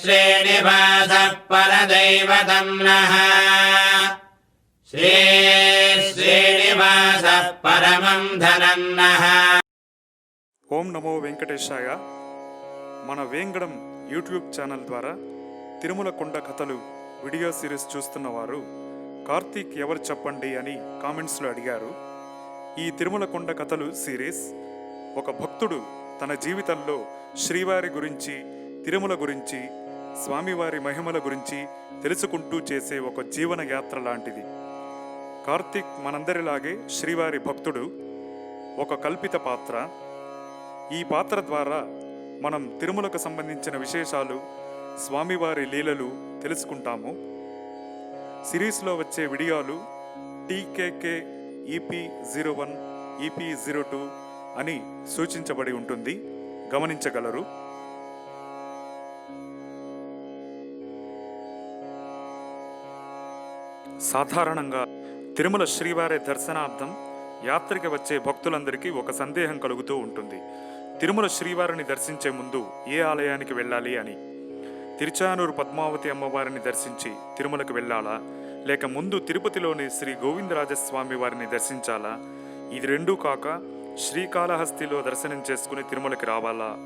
श्रीश्रीनिवासः परदैवतं नः श्रीश्रीनिवासः परमं धनं नः ఓం నమో వెంకటేశాయ మన వేంగడం యూట్యూబ్ ఛానల్ ద్వారా తిరుమల కొండ కథలు వీడియో సిరీస్ చూస్తున్న వారు కార్తీక్ ఎవరు చెప్పండి అని కామెంట్స్లో అడిగారు ఈ తిరుమల కొండ కథలు సిరీస్ ఒక భక్తుడు తన జీవితంలో శ్రీవారి గురించి తిరుమల గురించి స్వామివారి మహిమల గురించి తెలుసుకుంటూ చేసే ఒక జీవన యాత్ర లాంటిది. కార్తీక్ మనందరిలాగే శ్రీవారి భక్తుడు ఒక కల్పిత పాత్ర. ఈ పాత్ర ద్వారా మనం తిరుమలకు సంబంధించిన విశేషాలు స్వామివారి లీలలు తెలుసుకుంటాము. సిరీస్లో వచ్చే వీడియోలు TKK EP zero one EP zero two అని సూచించబడి ఉంటుంది. గమనించగలరు. సాధారణంగా తిరుమల శ్రీవారి దర్శనార్థం యాత్రికి వచ్చే భక్తులందరికీ ఒక సందేహం కలుగుతూ ఉంటుంది. తిరుమల శ్రీవారిని దర్శించే ముందు ఏ ఆలయానికి వెళ్ళాలి అని? తిరుచానూరు పద్మావతి అమ్మవారిని దర్శించి తిరుమలకు వెళ్ళాలా? లేక ముందు తిరుపతిలోని శ్రీ గోవిందరాజస్వామి వారిని దర్శించాలా? ఇది రెండూ కాక శ్రీకాళహస్తిలో దర్శనం చేసుకుని తిరుమలకి రావాలా?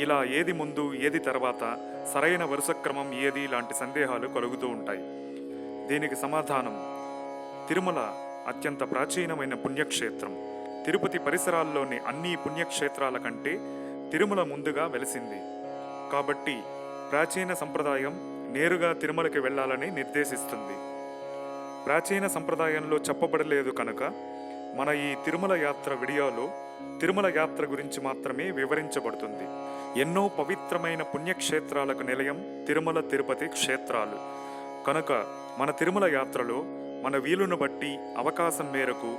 ఇలా ఏది ముందు ఏది తర్వాత సరైన వరుస క్రమం ఏది లాంటి సందేహాలు కలుగుతూ ఉంటాయి. దీనికి సమాధానం. తిరుమల అత్యంత ప్రాచీనమైన పుణ్యక్షేత్రం. తిరుపతి పరిసరాల్లోని అన్ని పుణ్యక్షేత్రాల కంటే తిరుమల ముందుగా వెలిసింది. కాబట్టి ప్రాచీన సంప్రదాయం నేరుగా తిరుమలకి వెళ్ళాలని నిర్దేశిస్తుంది. ప్రాచీన సంప్రదాయంలో చెప్పబడలేదు కనుక మన ఈ తిరుమల యాత్ర వీడియోలో తిరుమల యాత్ర గురించి మాత్రమే వివరించబడుతుంది. ఎన్నో పవిత్రమైన పుణ్యక్షేత్రాలకు నిలయం తిరుమల తిరుపతి క్షేత్రాలు. కనుక మన తిరుమల యాత్రలో మన వీలును బట్టి అవకాశం మేరకు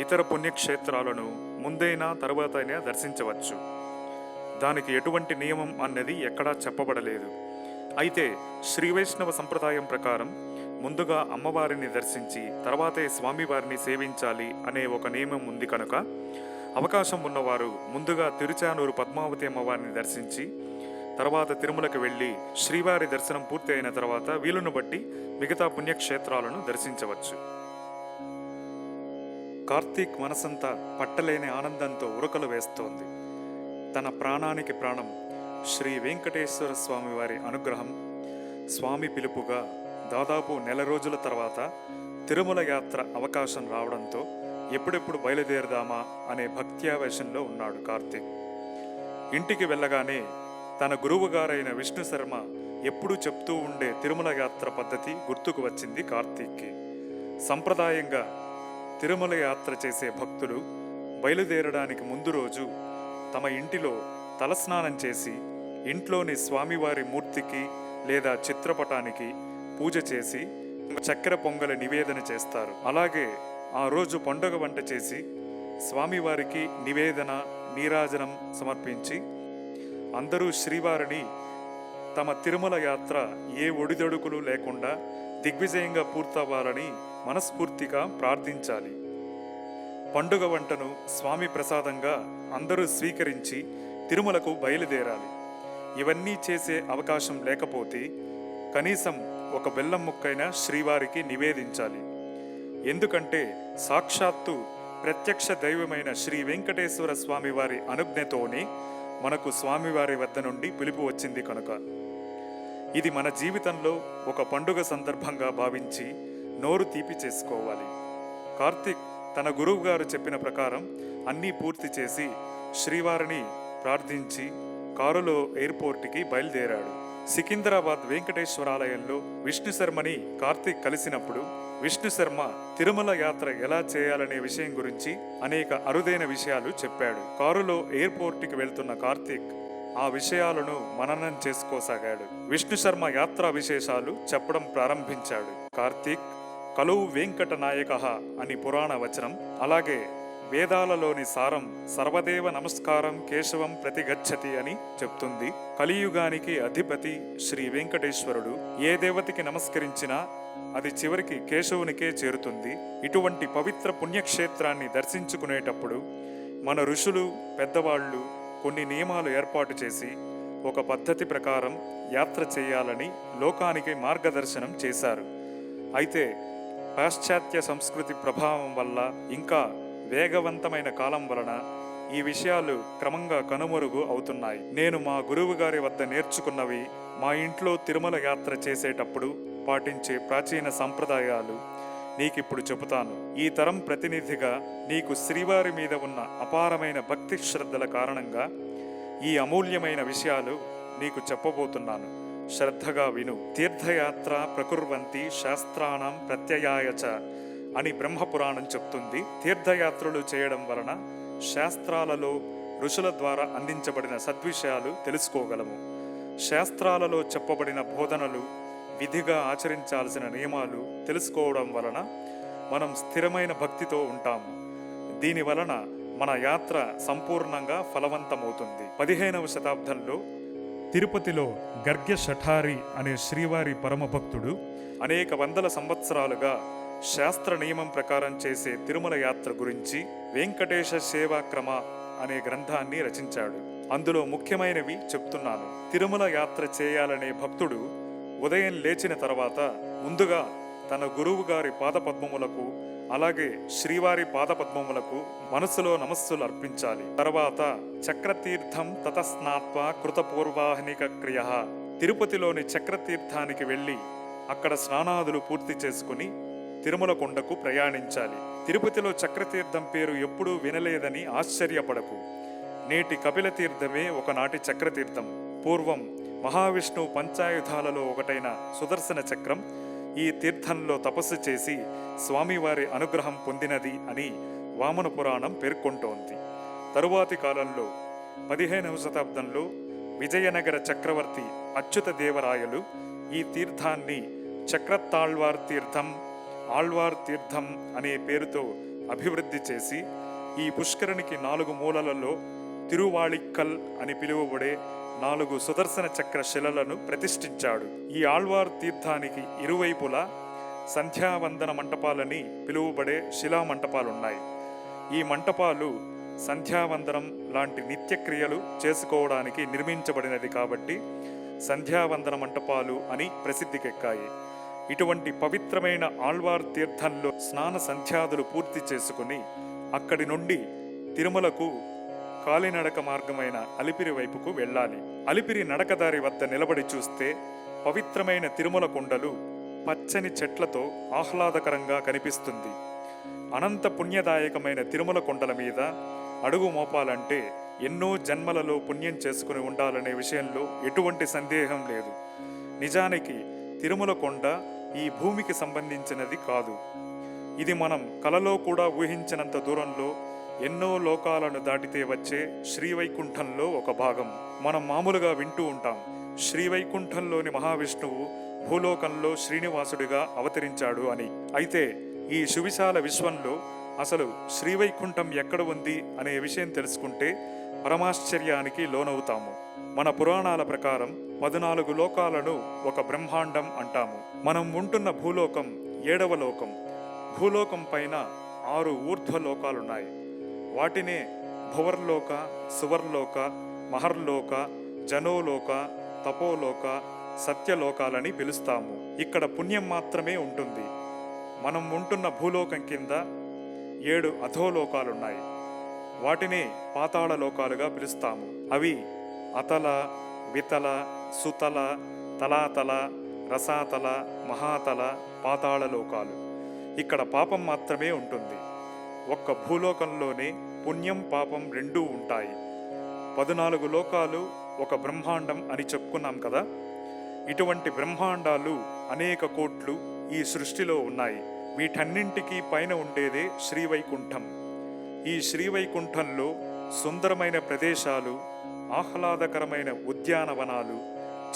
ఇతర పుణ్యక్షేత్రాలను ముందైనా అయినా దర్శించవచ్చు. దానికి ఎటువంటి నియమం అన్నది ఎక్కడా చెప్పబడలేదు. అయితే శ్రీ వైష్ణవ సంప్రదాయం ప్రకారం ముందుగా అమ్మవారిని దర్శించి తర్వాతే స్వామివారిని సేవించాలి అనే ఒక నియమం ఉంది కనుక అవకాశం ఉన్నవారు ముందుగా తిరుచానూరు పద్మావతి అమ్మవారిని దర్శించి తర్వాత తిరుమలకు వెళ్ళి శ్రీవారి దర్శనం పూర్తి అయిన తర్వాత వీలును బట్టి మిగతా పుణ్యక్షేత్రాలను దర్శించవచ్చు. కార్తీక్ మనసంతా పట్టలేని ఆనందంతో ఉరకలు వేస్తోంది. తన ప్రాణానికి ప్రాణం శ్రీ వెంకటేశ్వర స్వామి వారి అనుగ్రహం స్వామి పిలుపుగా దాదాపు నెల రోజుల తర్వాత తిరుమల యాత్ర అవకాశం రావడంతో ఎప్పుడెప్పుడు బయలుదేరదామా అనే భక్త్యావేశంలో ఉన్నాడు కార్తీక్. ఇంటికి వెళ్ళగానే తన గురువుగారైన విష్ణు శర్మ ఎప్పుడూ చెప్తూ ఉండే తిరుమల యాత్ర పద్ధతి గుర్తుకు వచ్చింది కార్తీక్కి. సంప్రదాయంగా తిరుమల యాత్ర చేసే భక్తులు బయలుదేరడానికి ముందు రోజు తమ ఇంటిలో తలస్నానం చేసి ఇంట్లోని స్వామివారి మూర్తికి లేదా చిత్రపటానికి పూజ చేసి చక్కెర పొంగల నివేదన చేస్తారు. అలాగే ఆ రోజు పండుగ వంట చేసి స్వామివారికి నివేదన నీరాజనం సమర్పించి అందరూ శ్రీవారిని తమ తిరుమల యాత్ర ఏ ఒడిదొడుకులు లేకుండా దిగ్విజయంగా పూర్తవ్వాలని మనస్ఫూర్తిగా ప్రార్థించాలి. పండుగ వంటను స్వామి ప్రసాదంగా అందరూ స్వీకరించి తిరుమలకు బయలుదేరాలి. ఇవన్నీ చేసే అవకాశం లేకపోతే కనీసం ఒక బెల్లం ముక్కైనా శ్రీవారికి నివేదించాలి. ఎందుకంటే సాక్షాత్తు ప్రత్యక్ష దైవమైన శ్రీ వెంకటేశ్వర స్వామి వారి అనుజ్ఞతోనే మనకు స్వామివారి వద్ద నుండి పిలుపు వచ్చింది కనుక. ఇది మన జీవితంలో ఒక పండుగ సందర్భంగా భావించి నోరు తీపి చేసుకోవాలి. కార్తిక్ తన గురువు గారు చెప్పిన ప్రకారం అన్నీ పూర్తి చేసి శ్రీవారిని ప్రార్థించి కారులో ఎయిర్పోర్ట్కి బయలుదేరాడు. సికింద్రాబాద్ వెంకటేశ్వరాలయంలో విష్ణు శర్మని కార్తిక్ కలిసినప్పుడు విష్ణు శర్మ తిరుమల యాత్ర ఎలా చేయాలనే విషయం గురించి అనేక అరుదైన విషయాలు చెప్పాడు. కారులో ఎయిర్పోర్ట్కి వెళ్తున్న కార్తీక్ ఆ విషయాలను మననం చేసుకోసాగాడు. విష్ణు శర్మ యాత్రా విశేషాలు చెప్పడం ప్రారంభించాడు. కార్తీక్ కలువు వెంకట నాయక అని పురాణ వచనం అలాగే వేదాలలోని సారం సర్వదేవ నమస్కారం కేశవం ప్రతిగచ్చతి అని చెప్తుంది. కలియుగానికి అధిపతి శ్రీ వెంకటేశ్వరుడు ఏ దేవతకి నమస్కరించినా అది చివరికి కేశవునికే చేరుతుంది. ఇటువంటి పవిత్ర పుణ్యక్షేత్రాన్ని దర్శించుకునేటప్పుడు మన ఋషులు పెద్దవాళ్ళు కొన్ని నియమాలు ఏర్పాటు చేసి ఒక పద్ధతి ప్రకారం యాత్ర చేయాలని లోకానికి మార్గదర్శనం చేశారు. అయితే పాశ్చాత్య సంస్కృతి ప్రభావం వల్ల ఇంకా వేగవంతమైన కాలం వలన ఈ విషయాలు క్రమంగా కనుమరుగు అవుతున్నాయి. నేను మా గురువు గారి వద్ద నేర్చుకున్నవి మా ఇంట్లో తిరుమల యాత్ర చేసేటప్పుడు పాటించే ప్రాచీన సంప్రదాయాలు నీకిప్పుడు చెబుతాను. ఈ తరం ప్రతినిధిగా నీకు శ్రీవారి మీద ఉన్న అపారమైన భక్తి శ్రద్ధల కారణంగా ఈ అమూల్యమైన విషయాలు నీకు చెప్పబోతున్నాను. శ్రద్ధగా విను. తీర్థయాత్ర ప్రకుర్వంతి శాస్త్రాణం ప్రత్యయాయచ అని బ్రహ్మపురాణం చెప్తుంది. తీర్థయాత్రలు చేయడం వలన శాస్త్రాలలో ఋషుల ద్వారా అందించబడిన సద్విషయాలు తెలుసుకోగలము. శాస్త్రాలలో చెప్పబడిన బోధనలు విధిగా ఆచరించాల్సిన నియమాలు తెలుసుకోవడం వలన మనం స్థిరమైన భక్తితో ఉంటాము. దీని వలన మన యాత్ర సంపూర్ణంగా ఫలవంతమవుతుంది. పదిహేనవ శతాబ్దంలో తిరుపతిలో గర్గ్య షఠారి అనే శ్రీవారి పరమభక్తుడు అనేక వందల సంవత్సరాలుగా శాస్త్ర నియమం ప్రకారం చేసే తిరుమల యాత్ర గురించి వెంకటేశ సేవాక్రమ అనే గ్రంథాన్ని రచించాడు. అందులో ముఖ్యమైనవి చెప్తున్నాను. తిరుమల యాత్ర చేయాలనే భక్తుడు ఉదయం లేచిన తర్వాత ముందుగా తన గురువు గారి పాదపద్మములకు అలాగే శ్రీవారి పాదపద్మములకు మనసులో నమస్సులు అర్పించాలి. తర్వాత చక్రతీర్థం తతస్నాత్వ కృతపూర్వాహనిక క్రియ. తిరుపతిలోని చక్రతీర్థానికి వెళ్ళి అక్కడ స్నానాదులు పూర్తి చేసుకుని తిరుమల కొండకు ప్రయాణించాలి. తిరుపతిలో చక్రతీర్థం పేరు ఎప్పుడూ వినలేదని ఆశ్చర్యపడకు. నేటి కపిల తీర్థమే ఒకనాటి చక్రతీర్థం. పూర్వం మహావిష్ణువు పంచాయుధాలలో ఒకటైన సుదర్శన చక్రం ఈ తీర్థంలో తపస్సు చేసి స్వామివారి అనుగ్రహం పొందినది అని వామన పురాణం పేర్కొంటోంది. తరువాతి కాలంలో పదిహేనవ శతాబ్దంలో విజయనగర చక్రవర్తి అచ్యుత దేవరాయలు ఈ తీర్థాన్ని చక్రతాళ్వార్ తీర్థం ఆళ్వార్ తీర్థం అనే పేరుతో అభివృద్ధి చేసి ఈ పుష్కరునికి నాలుగు మూలలలో తిరువాళిక్కల్ అని పిలువబడే నాలుగు సుదర్శన చక్ర శిలలను ప్రతిష్ఠించాడు. ఈ ఆళ్వార్ తీర్థానికి ఇరువైపులా సంధ్యావందన మంటపాలని పిలువబడే శిలా మంటపాలున్నాయి ఈ మంటపాలు సంధ్యావందనం లాంటి నిత్యక్రియలు చేసుకోవడానికి నిర్మించబడినది కాబట్టి సంధ్యావందన మంటపాలు అని ప్రసిద్ధికెక్కాయి. ఇటువంటి పవిత్రమైన ఆళ్వార్ తీర్థంలో స్నాన సంధ్యాదులు పూర్తి చేసుకుని అక్కడి నుండి తిరుమలకు కాలినడక మార్గమైన అలిపిరి వైపుకు వెళ్ళాలి. అలిపిరి నడకదారి వద్ద నిలబడి చూస్తే పవిత్రమైన తిరుమల కొండలు పచ్చని చెట్లతో ఆహ్లాదకరంగా కనిపిస్తుంది. అనంత పుణ్యదాయకమైన తిరుమల కొండల మీద అడుగు మోపాలంటే ఎన్నో జన్మలలో పుణ్యం చేసుకుని ఉండాలనే విషయంలో ఎటువంటి సందేహం లేదు. నిజానికి తిరుమల కొండ ఈ భూమికి సంబంధించినది కాదు. ఇది మనం కలలో కూడా ఊహించినంత దూరంలో ఎన్నో లోకాలను దాటితే వచ్చే శ్రీవైకుంఠంలో ఒక భాగం. మనం మామూలుగా వింటూ ఉంటాం. శ్రీవైకుంఠంలోని మహావిష్ణువు భూలోకంలో శ్రీనివాసుడిగా అవతరించాడు అని. అయితే ఈ సువిశాల విశ్వంలో అసలు శ్రీవైకుంఠం ఎక్కడ ఉంది అనే విషయం తెలుసుకుంటే పరమాశ్చర్యానికి లోనవుతాము. మన పురాణాల ప్రకారం పద్నాలుగు లోకాలను ఒక బ్రహ్మాండం అంటాము. మనం ఉంటున్న భూలోకం ఏడవ లోకం. భూలోకం పైన ఆరు ఊర్ధ్వ లోకాలున్నాయి వాటినే భువర్లోక సువర్లోక మహర్లోక జనోలోక తపోలోక సత్యలోకాలని పిలుస్తాము. ఇక్కడ పుణ్యం మాత్రమే ఉంటుంది. మనం ఉంటున్న భూలోకం కింద ఏడు అధోలోకాలున్నాయి. వాటిని పాతాళ లోకాలుగా పిలుస్తాము. అవి అతల వితల సుతల తలాతల రసాతల మహాతల పాతాళ లోకాలు. ఇక్కడ పాపం మాత్రమే ఉంటుంది. ఒక్క భూలోకంలోనే పుణ్యం పాపం రెండూ ఉంటాయి. పద్నాలుగు లోకాలు ఒక బ్రహ్మాండం అని చెప్పుకున్నాం కదా? ఇటువంటి బ్రహ్మాండాలు అనేక కోట్లు ఈ సృష్టిలో ఉన్నాయి. వీటన్నింటికీ పైన ఉండేదే శ్రీవైకుంఠం. ఈ శ్రీవైకుంఠంలో సుందరమైన ప్రదేశాలు ఆహ్లాదకరమైన ఉద్యానవనాలు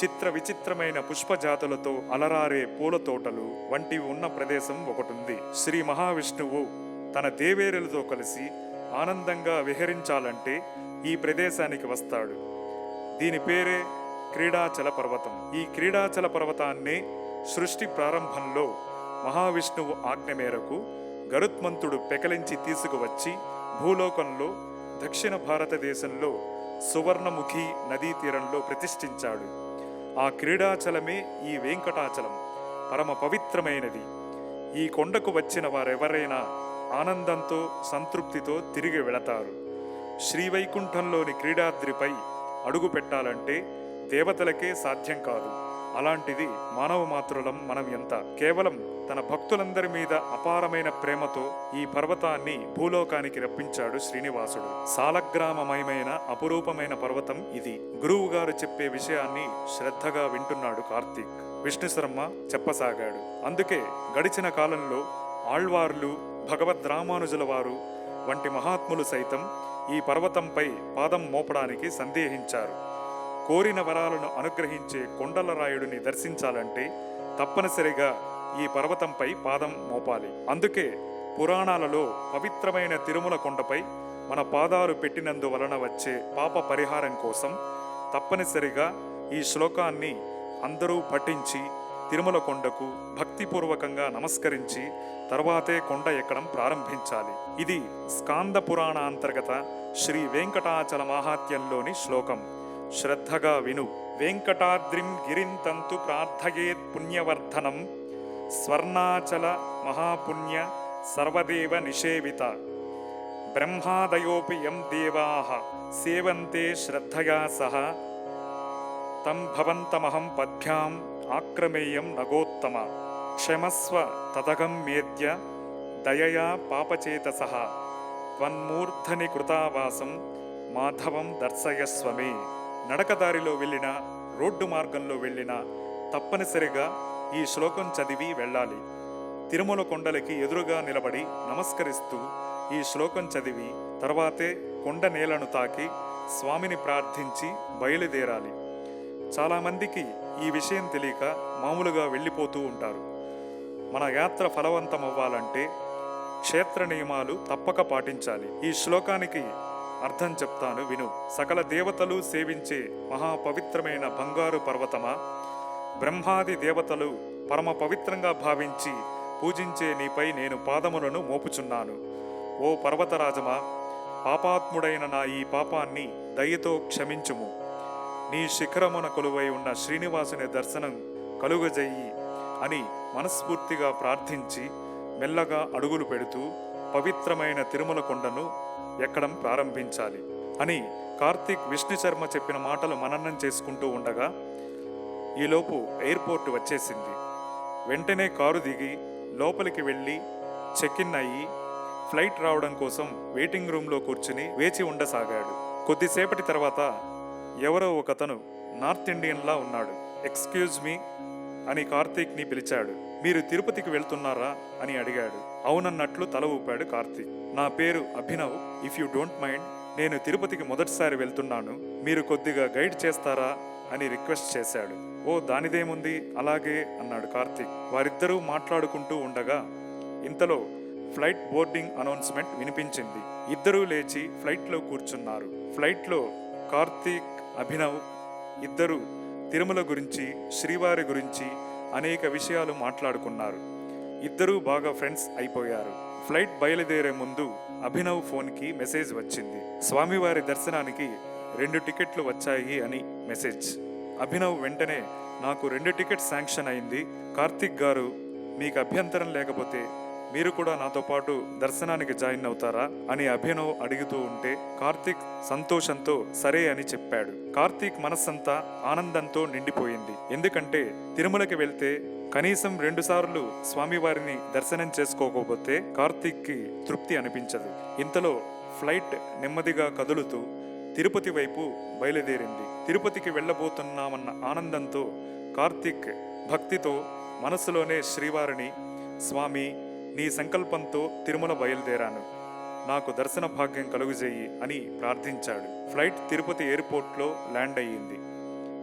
చిత్ర విచిత్రమైన పుష్పజాతులతో అలరారే పూల తోటలు వంటివి ఉన్న ప్రదేశం ఒకటుంది. శ్రీ మహావిష్ణువు తన దేవేరులతో కలిసి ఆనందంగా విహరించాలంటే ఈ ప్రదేశానికి వస్తాడు. దీని పేరే క్రీడాచల పర్వతం. ఈ క్రీడాచల పర్వతాన్నే సృష్టి ప్రారంభంలో మహావిష్ణువు ఆజ్ఞ మేరకు గరుత్మంతుడు పెకలించి తీసుకువచ్చి భూలోకంలో దక్షిణ భారతదేశంలో సువర్ణముఖి నదీ తీరంలో ప్రతిష్ఠించాడు. ఆ క్రీడాచలమే ఈ వెంకటాచలం పరమ పవిత్రమైనది. ఈ కొండకు వచ్చిన వారెవరైనా ఆనందంతో సంతృప్తితో తిరిగి వెళతారు. శ్రీవైకుంఠంలోని క్రీడాద్రిపై అడుగు పెట్టాలంటే దేవతలకే సాధ్యం కాదు. అలాంటిది మానవ మాతృలం మనం ఎంత కేవలం తన భక్తులందరి మీద అపారమైన ప్రేమతో ఈ పర్వతాన్ని భూలోకానికి రప్పించాడు శ్రీనివాసుడు. సాలగ్రామమయమైన అపురూపమైన పర్వతం ఇది. గురువు గారు చెప్పే విషయాన్ని శ్రద్ధగా వింటున్నాడు కార్తీక్. విష్ణు శర్మ చెప్పసాగాడు. అందుకే గడిచిన కాలంలో ఆళ్వార్లు భగవద్ రామానుజుల వారు వంటి మహాత్ములు సైతం ఈ పర్వతంపై పాదం మోపడానికి సందేహించారు. కోరిన వరాలను అనుగ్రహించే కొండల రాయుడిని దర్శించాలంటే తప్పనిసరిగా ఈ పర్వతంపై పాదం మోపాలి. అందుకే పురాణాలలో పవిత్రమైన తిరుమల కొండపై మన పాదాలు పెట్టినందువలన వచ్చే పాప పరిహారం కోసం తప్పనిసరిగా ఈ శ్లోకాన్ని అందరూ పఠించి తిరుమల కొండకు భక్తిపూర్వకంగా నమస్కరించి తర్వాతే కొండ ఎక్కడం ప్రారంభించాలి. ఇది స్కాంద పురాణ అంతర్గత శ్రీ వెంకటాచల మాహాత్యంలోని శ్లోకం. శ్రద్ధగా విను. వెంకటాద్రిం గిరింతంతు ప్రార్థయేత్ పుణ్యవర్ధనం. స్వర్ణాచల మహాపుణ్య సర్వదేవ నిషేవిత. బ్రహ్మాదయోపి యం దేవాః. సేవంతే శ్రద్ధయా సహ. తం భవంతమహం పద్భ్యాం ఆక్రమేయం నగోత్తమ. క్షమస్వ తదగం మేద్య దయయా పాపచేతస త్వన్మూర్ధని కృతావాసం. మాధవం దర్శయస్వమే. నడకదారిలో వెళ్ళినా రోడ్డు మార్గంలో వెళ్ళినా తప్పనిసరిగా ఈ శ్లోకం చదివి వెళ్ళాలి. తిరుమల కొండలకి ఎదురుగా నిలబడి నమస్కరిస్తూ ఈ శ్లోకం చదివి తర్వాతే కొండ నేలను తాకి స్వామిని ప్రార్థించి బయలుదేరాలి. చాలామందికి ఈ విషయం తెలియక మామూలుగా వెళ్ళిపోతూ ఉంటారు. మన యాత్ర ఫలవంతమవ్వాలంటే క్షేత్ర నియమాలు తప్పక పాటించాలి. ఈ శ్లోకానికి అర్థం చెప్తాను విను. సకల దేవతలు సేవించే మహాపవిత్రమైన బంగారు పర్వతమా? బ్రహ్మాది దేవతలు పరమ పవిత్రంగా భావించి పూజించే నీపై నేను పాదములను మోపుచున్నాను. ఓ పర్వతరాజమా పాపాత్ముడైన నా ఈ పాపాన్ని దయతో క్షమించుము. నీ శిఖరమున కొలువై ఉన్న శ్రీనివాసుని దర్శనం కలుగజెయ్యి అని మనస్ఫూర్తిగా ప్రార్థించి మెల్లగా అడుగులు పెడుతూ పవిత్రమైన తిరుమల కొండను ఎక్కడం ప్రారంభించాలి అని కార్తీక్ విష్ణు శర్మ చెప్పిన మాటలు మననం చేసుకుంటూ ఉండగా ఈలోపు ఎయిర్పోర్ట్ వచ్చేసింది. వెంటనే కారు దిగి లోపలికి వెళ్ళి చెక్ ఇన్ అయ్యి ఫ్లైట్ రావడం కోసం వెయిటింగ్ రూమ్లో కూర్చుని వేచి ఉండసాగాడు. కొద్దిసేపటి తర్వాత ఎవరో ఒకతను నార్త్ ఇండియన్లా ఉన్నాడు. ఎక్స్క్యూజ్ మీ అని కార్తీక్ని పిలిచాడు. మీరు తిరుపతికి వెళ్తున్నారా? అని అడిగాడు. అవునన్నట్లు తల ఊపాడు కార్తీక్. నా పేరు Abhinav. If you don't mind నేను తిరుపతికి మొదటిసారి వెళ్తున్నాను. మీరు కొద్దిగా గైడ్ చేస్తారా అని రిక్వెస్ట్ చేశాడు. ఓ దానిదేముంది? అలాగే అన్నాడు కార్తీక్. వారిద్దరూ మాట్లాడుకుంటూ ఉండగా ఇంతలో ఫ్లైట్ బోర్డింగ్ అనౌన్స్మెంట్ వినిపించింది. ఇద్దరూ లేచి ఫ్లైట్లో కూర్చున్నారు. ఫ్లైట్లో కార్తీక్ అభినవ్ ఇద్దరు తిరుమల గురించి శ్రీవారి గురించి అనేక విషయాలు మాట్లాడుకున్నారు. ఇద్దరూ బాగా ఫ్రెండ్స్ అయిపోయారు. ఫ్లైట్ బయలుదేరే ముందు అభినవ్ ఫోన్కి మెసేజ్ వచ్చింది. స్వామివారి దర్శనానికి రెండు టికెట్లు వచ్చాయి అని మెసేజ్. అభినవ్ వెంటనే నాకు రెండు టికెట్ శాంక్షన్ అయింది. కార్తిక్ గారు మీకు అభ్యంతరం లేకపోతే మీరు కూడా నాతో పాటు దర్శనానికి జాయిన్ అవుతారా? అని అభినవ్ అడుగుతూ ఉంటే కార్తీక్ సంతోషంతో సరే అని చెప్పాడు. కార్తీక్ మనస్సంతా ఆనందంతో నిండిపోయింది. ఎందుకంటే తిరుమలకి వెళ్తే కనీసం రెండు సార్లు స్వామివారిని దర్శనం చేసుకోకపోతే కార్తీక్కి తృప్తి అనిపించదు. ఇంతలో ఫ్లైట్ నెమ్మదిగా కదులుతూ తిరుపతి వైపు బయలుదేరింది. తిరుపతికి వెళ్ళబోతున్నామన్న ఆనందంతో కార్తీక్ భక్తితో మనసులోనే శ్రీవారిని స్వామి నీ సంకల్పంతో తిరుమల బయలుదేరాను. నాకు దర్శన భాగ్యం కలుగుజేయి అని ప్రార్థించాడు. ఫ్లైట్ తిరుపతి ఎయిర్పోర్ట్లో ల్యాండ్ అయ్యింది.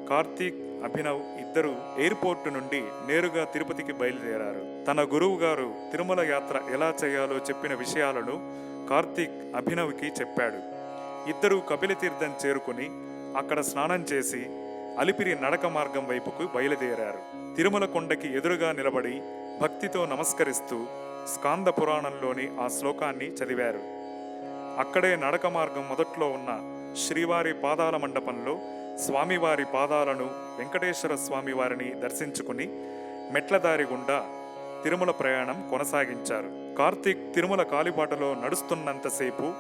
కార్తీక్ అభినవ్ ఇద్దరు ఎయిర్పోర్ట్ నుండి నేరుగా తిరుపతికి బయలుదేరారు. తన గురువు గారు తిరుమల యాత్ర ఎలా చేయాలో చెప్పిన విషయాలను కార్తీక్ అభినవ్కి చెప్పాడు. ఇద్దరూ కపిలతీర్థం చేరుకుని అక్కడ స్నానం చేసి అలిపిరి నడక మార్గం వైపుకు బయలుదేరారు. తిరుమల కొండకి ఎదురుగా నిలబడి భక్తితో నమస్కరిస్తూ స్కాంద పురాణంలోని ఆ శ్లోకాన్ని చదివారు. అక్కడే నడక మార్గం మొదట్లో ఉన్న శ్రీవారి పాదాల మండపంలో స్వామివారి పాదాలను వెంకటేశ్వర స్వామివారిని దర్శించుకుని మెట్లదారి గుండా తిరుమల ప్రయాణం కొనసాగించారు. కార్తీక్ తిరుమల కాలిబాటలో నడుస్తున్నంతసేపు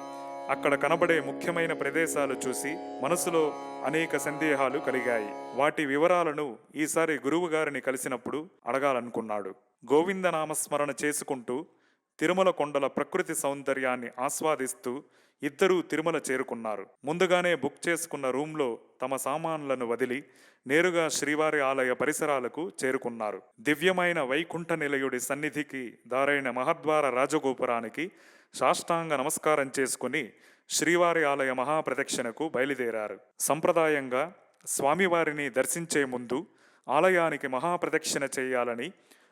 అక్కడ కనబడే ముఖ్యమైన ప్రదేశాలు చూసి మనసులో అనేక సందేహాలు కలిగాయి. వాటి వివరాలను ఈసారి గురువుగారిని కలిసినప్పుడు అడగాలనుకున్నాడు. గోవింద నామస్మరణ చేసుకుంటూ తిరుమల కొండల ప్రకృతి సౌందర్యాన్ని ఆస్వాదిస్తూ ఇద్దరూ తిరుమల చేరుకున్నారు. ముందుగానే బుక్ చేసుకున్న రూంలో తమ సామాన్లను వదిలి నేరుగా శ్రీవారి ఆలయ పరిసరాలకు చేరుకున్నారు. దివ్యమైన వైకుంఠ నిలయుడి సన్నిధికి దారైన మహద్వార రాజగోపురానికి సాష్టాంగ నమస్కారం చేసుకుని శ్రీవారి ఆలయ మహాప్రదక్షిణకు బయలుదేరారు. సంప్రదాయంగా స్వామివారిని దర్శించే ముందు ఆలయానికి మహాప్రదక్షిణ చేయాలని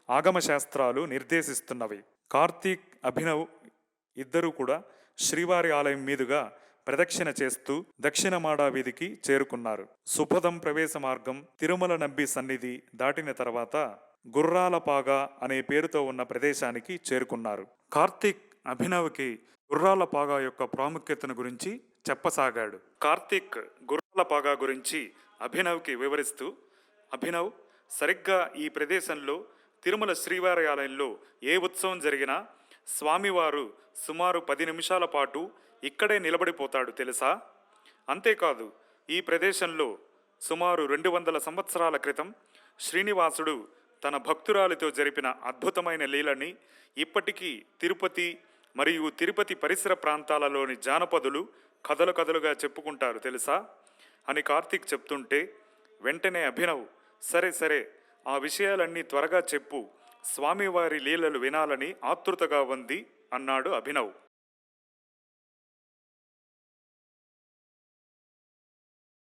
ఆగమశాస్త్రాలు నిర్దేశిస్తున్నవి. కార్తీక్ అభినవ్ ఇద్దరూ కూడా శ్రీవారి ఆలయం మీదుగా ప్రదక్షిణ చేస్తూ దక్షిణ మాడా వీధికి చేరుకున్నారు. సుభదం ప్రవేశ మార్గం తిరుమల నబ్బి సన్నిధి దాటిన తర్వాత గుర్రాలపాగా అనే పేరుతో ఉన్న ప్రదేశానికి చేరుకున్నారు. కార్తీక్ అభినవ్కి గుర్రాలపాగా యొక్క ప్రాముఖ్యతను గురించి చెప్పసాగాడు. కార్తీక్ గుర్రాలపాగా గురించి అభినవ్కి వివరిస్తూ అభినవ్ సరిగ్గా ఈ ప్రదేశంలో తిరుమల శ్రీవారి ఆలయంలో ఏ ఉత్సవం జరిగినా స్వామివారు సుమారు పది నిమిషాల పాటు ఇక్కడే నిలబడిపోతాడు తెలుసా? అంతేకాదు ఈ ప్రదేశంలో సుమారు రెండు వందల సంవత్సరాల క్రితం శ్రీనివాసుడు తన భక్తురాలితో జరిపిన అద్భుతమైన లీలని ఇప్పటికీ తిరుపతి మరియు తిరుపతి పరిసర ప్రాంతాలలోని జానపదులు కథలు కథలుగా చెప్పుకుంటారు తెలుసా? అని కార్తీక్ చెప్తుంటే వెంటనే అభినవ్ సరే సరే ఆ విషయాలన్నీ త్వరగా చెప్పు. స్వామివారి లీలలు వినాలని ఆతృతగా ఉంది అన్నాడు అభినవ్.